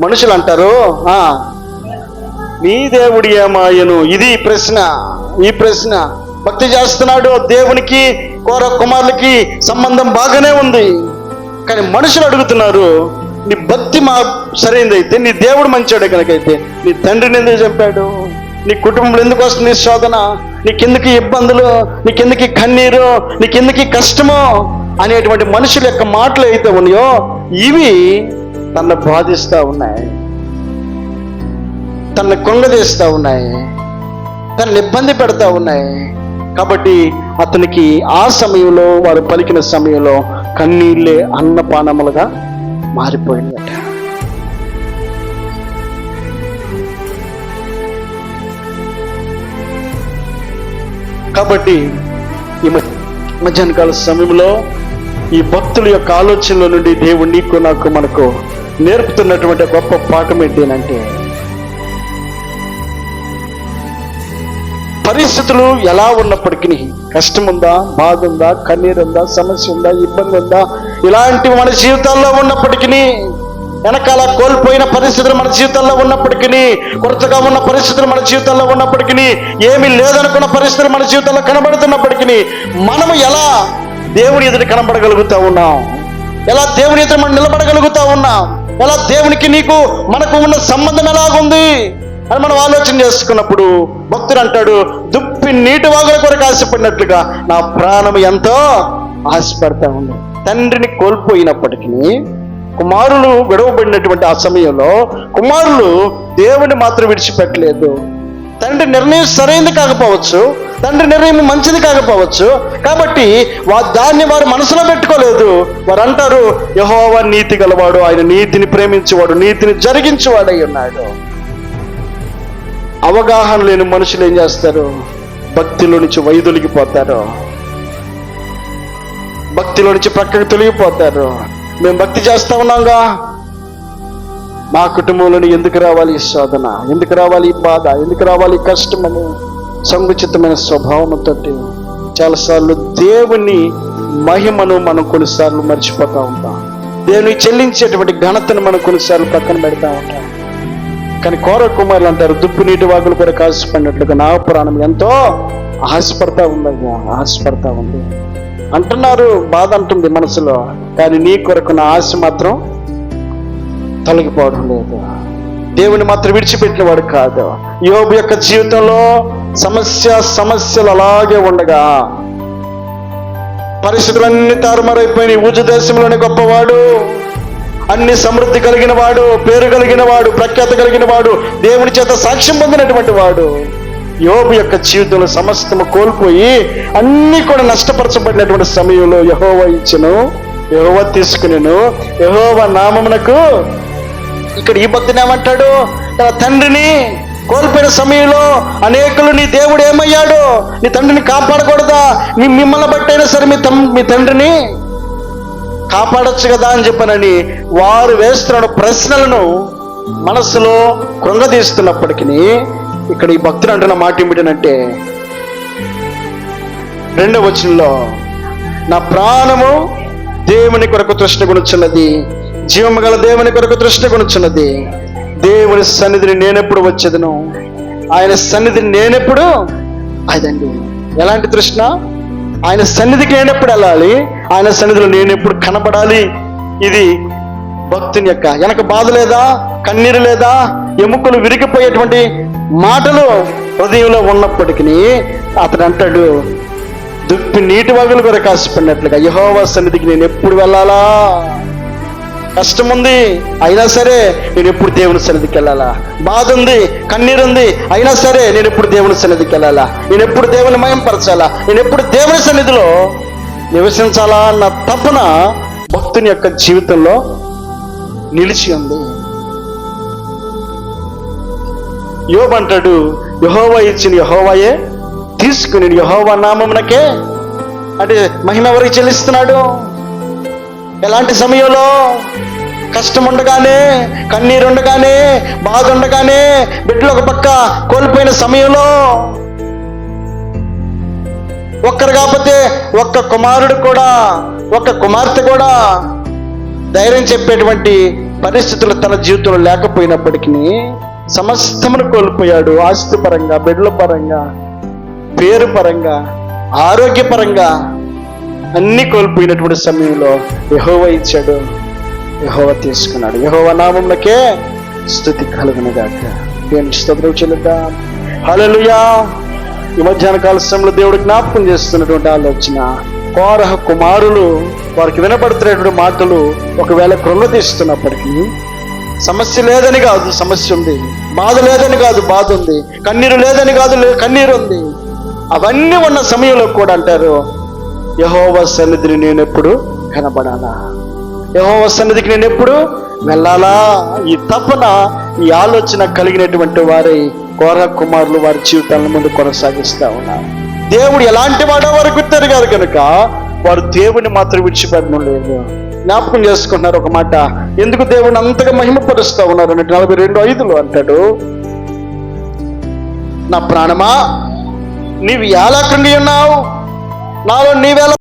మనుషులు అంటారు ఆ. నీ దేవుడి ఏమాయను ఇది ప్రశ్న ఈ ప్రశ్న. భక్తి చేస్తున్నాడు దేవునికి కోర కుమారులకి సంబంధం బాగానే ఉంది. కానీ మనుషులు అడుగుతున్నారు నీ భక్తి మా సరైనదైతే నీ దేవుడు మంచాడు కనుకైతే నీ తండ్రిని ఎందుకు చంపాడు? నీ కుటుంబంలో ఎందుకు వస్తుంది శోధన? నీకెందుకు ఇబ్బందులు? నీకెందుకు కన్నీరు? నీకెందుకు కష్టమో? అనేటువంటి మనుషుల యొక్క మాటలు అయితే ఉన్నాయో ఇవి తనను బాధిస్తూ ఉన్నాయి. తనని కొంగదీస్తూ ఉన్నాయి. తనని ఇబ్బంది పెడతా ఉన్నాయి. కాబట్టి అతనికి ఆ సమయంలో వారు పలికిన సమయంలో కన్నీళ్ళే అన్నపానములుగా మారిపోయిందట కాబట్టి ఈ మధ్యాహ్నకాల సమయంలో ఈ భక్తుల యొక్క ఆలోచనల నుండి దేవుడు నీకు నాకు మనకు నేర్పుతున్నటువంటి గొప్ప పాఠం ఏంటంటే పరిస్థితులు ఎలా ఉన్నప్పటికీ కష్టం ఉందా బాధ ఉందా కన్నీరు ఉందా సమస్య ఉందా ఇబ్బంది ఉందా ఇలాంటివి మన జీవితాల్లో ఉన్నప్పటికీ వెనకాల కోల్పోయిన పరిస్థితులు మన జీవితంలో ఉన్నప్పటికీ కొరతగా ఉన్న పరిస్థితులు మన జీవితంలో ఉన్నప్పటికీ ఏమీ లేదనుకున్న పరిస్థితులు మన జీవితంలో కనబడుతున్నప్పటికీ మనము ఎలా దేవుని ఎదుట కనబడగలుగుతా ఉన్నాం? ఎలా దేవుని ఎదుట మనం నిలబడగలుగుతా ఉన్నాం? ఎలా దేవునికి నీకు మనకు ఉన్న సంబంధం ఎలాగుంది అని మనం ఆలోచన చేసుకున్నప్పుడు భక్తుడు అంటాడు దుప్పి నీటి వాగుల కొరకు ఆశపడినట్లుగా నా ప్రాణం ఎంతో ఆశపడతా ఉంది. తండ్రిని కోల్పోయినప్పటికీ కుమారులు విడవబడినటువంటి ఆ సమయంలో కుమారులు దేవుని మాత్రం విడిచిపెట్టలేదు. తండ్రి నిర్ణయం సరైనది కాకపోవచ్చు తండ్రి నిర్ణయం మంచిది కాకపోవచ్చు. కాబట్టి వా దాన్ని వారు మనసులో పెట్టుకోలేదు. వారు అంటారు యహోవా నీతి గలవాడు ఆయన నీతిని ప్రేమించేవాడు నీతిని జరిగించేవాడై ఉన్నాడు. అవగాహన లేని మనుషులు ఏం చేస్తారు? భక్తిలో నుంచి వైదొలిగిపోతారు. భక్తిలో నుంచి ప్రక్కకు తొలగిపోతారు. మేము భక్తి చేస్తా ఉన్నాంగా. మా కుటుంబంలోని ఎందుకు రావాలి ఈ శోధన? ఎందుకు రావాలి ఈ బాధ? ఎందుకు రావాలి ఈ కష్టమని? సంకుచితమైన స్వభావంతో చాలాసార్లు దేవుని మహిమను మనం కొన్నిసార్లు మర్చిపోతూ ఉంటాం. దేవుని చెల్లించేటువంటి ఘనతను మనం కొన్నిసార్లు పక్కన పెడతా ఉంటాం. కానీ కోర కుమారులు అంటారు దుప్పు నీటి వాగులు కూడా కాసిపడినట్లుగా నా ప్రాణం ఎంతో ఆశపడతా ఉంది ఆశపడతా ఉంది. అంటున్నారు బాధ అంటుంది మనసులో కానీ నీ కొరకు నా ఆశ మాత్రం తొలగిపోవడం లేదు. దేవుని మాత్రం విడిచిపెట్టిన వాడు కాదు. యోబు యొక్క జీవితంలో సమస్య సమస్యలు అలాగే ఉండగా పరిస్థితులన్నీ తారుమారైపోయినాయి. ఊజు దేశంలోని గొప్పవాడు. అన్ని సమృద్ధి కలిగిన వాడు పేరు కలిగిన వాడు ప్రఖ్యాత కలిగిన వాడు దేవుని చేత సాక్ష్యం పొందినటువంటి వాడు. యోబు యొక్క జీవితంలో సమస్తము కోల్పోయి అన్ని కూడా నష్టపరచబడినటువంటి సమయంలో యహోవ ఇచ్చను యహోవ తీసుకునేను యహోవ నామమునకు ఇక్కడ ఈ భక్తుని ఏమంటాడు? తన తండ్రిని కోల్పోయిన సమయంలో అనేకులు నీ దేవుడు ఏమయ్యాడు? నీ తండ్రిని కాపాడకూడదా? నీ మిమ్మల్ని బట్టైనా సరే మీ తమ్ మీ తండ్రిని కాపాడొచ్చు కదా అని చెప్పనని వారు వేస్తున్న ప్రశ్నలను మనసులో కృంగదీస్తున్నప్పటికీ ఇక్కడ ఈ భక్తులు అంటున్న మాట ఏమిటంటే రెండవ వచనంలో నా ప్రాణము దేవుని కొరకు తృష్ణ కొనుచున్నది జీవము గల దేవుని కొరకు తృష్ణ కొనుచున్నది దేవుని సన్నిధిని నేనెప్పుడు వచ్చేదను? ఆయన సన్నిధిని నేనెప్పుడు అదండి ఎలాంటి తృష్ణ? ఆయన సన్నిధికి నేనెప్పుడు వెళ్ళాలి? ఆయన సన్నిధిలో నేనెప్పుడు కనపడాలి ఇది భక్తుని యొక్క వెనక బాధ లేదా కన్నీరు లేదా ఎముకలు విరిగిపోయేటువంటి మాటలు హృదయంలో ఉన్నప్పటికీ అతడు అంటాడు దుప్పి నీటి వగలు కూడా కాసిపడినట్లుగా యహోవా సన్నిధికి నేను ఎప్పుడు వెళ్ళాలా? కష్టం ఉంది అయినా సరే నేను ఎప్పుడు దేవుని సన్నిధికి వెళ్ళాలా బాధ ఉంది కన్నీరు ఉంది అయినా సరే నేను ఎప్పుడు దేవుని సన్నిధికి వెళ్ళాలా నేను ఎప్పుడు దేవుని మయంపరచాలా? నేను ఎప్పుడు దేవుని సన్నిధిలో నివసించాలా అన్న తపన భక్తుని యొక్క జీవితంలో నిలిచి ఉంది. యోబంటాడు యహోవా ఇచ్చిన యహోవాయే తీసుకుని యహోవా నామమునకే అంటే మహిమ ఎవరికి చెల్లిస్తున్నాడు? ఎలాంటి సమయంలో? కష్టం ఉండగానే కన్నీరు ఉండగానే బాధ ఉండగానే బిడ్డలు ఒక పక్క కోల్పోయిన సమయంలో ఒక్కరు కాకపోతే ఒక్క కుమారుడు కూడా ఒక్క కుమార్తె కూడా ధైర్యం చెప్పేటువంటి పరిస్థితులు తన జీవితంలో లేకపోయినప్పటికీ సమస్తమును కోల్పోయాడు. ఆస్తి పరంగా బిడ్డల పరంగా పేరు పరంగా ఆరోగ్యపరంగా అన్ని కోల్పోయినటువంటి సమయంలో యహోవ ఇచ్చాడు. యహోవ తీసుకున్నాడు. యహోవ నామంలోకే స్థుతి కలుగును గాక దేవుని స్తోత్రం చెల్లుద్దాం హల్లెలూయా. ఈ మధ్యాహ్న కాల సమయంలో దేవుడు జ్ఞాపకం చేస్తున్నటువంటి ఆలోచన కోరహ కుమారులు వారికి వినపడుతున్నటువంటి మాటలు ఒకవేళ కృంగతీస్తున్నప్పటికీ సమస్య లేదని కాదు సమస్య ఉంది. బాధ లేదని కాదు బాధ ఉంది. కన్నీరు లేదని కాదు కన్నీరు ఉంది. అవన్నీ ఉన్న సమయంలో కూడా అంటారు యహోవ సన్నిధిని నేను ఎప్పుడు కనబడాలా? యహోవ సన్నిధికి నేను ఎప్పుడు వెళ్ళాలా? ఈ తపన ఈ ఆలోచన కలిగినటువంటి వారి కోర కుమారులు వారి జీవితాలను ముందు కొనసాగిస్తూ ఉన్నారు. దేవుడు ఎలాంటి వాడో వారు గుర్తెరగారు కనుక వారు దేవుని మాత్రం విడిచిపెట్టడం లేదు జ్ఞాపకం చేసుకున్నారు ఒక మాట. ఎందుకు దేవుని అంతగా మహిమపరుస్తూ ఉన్నారు? అన్నట్టు నలభై రెండు ఐదులో అంటాడు. నా ప్రాణమా? నీవు ఎలా కృంగి ఉన్నావు? ನಾನು ನೀವೆಲ್ಲ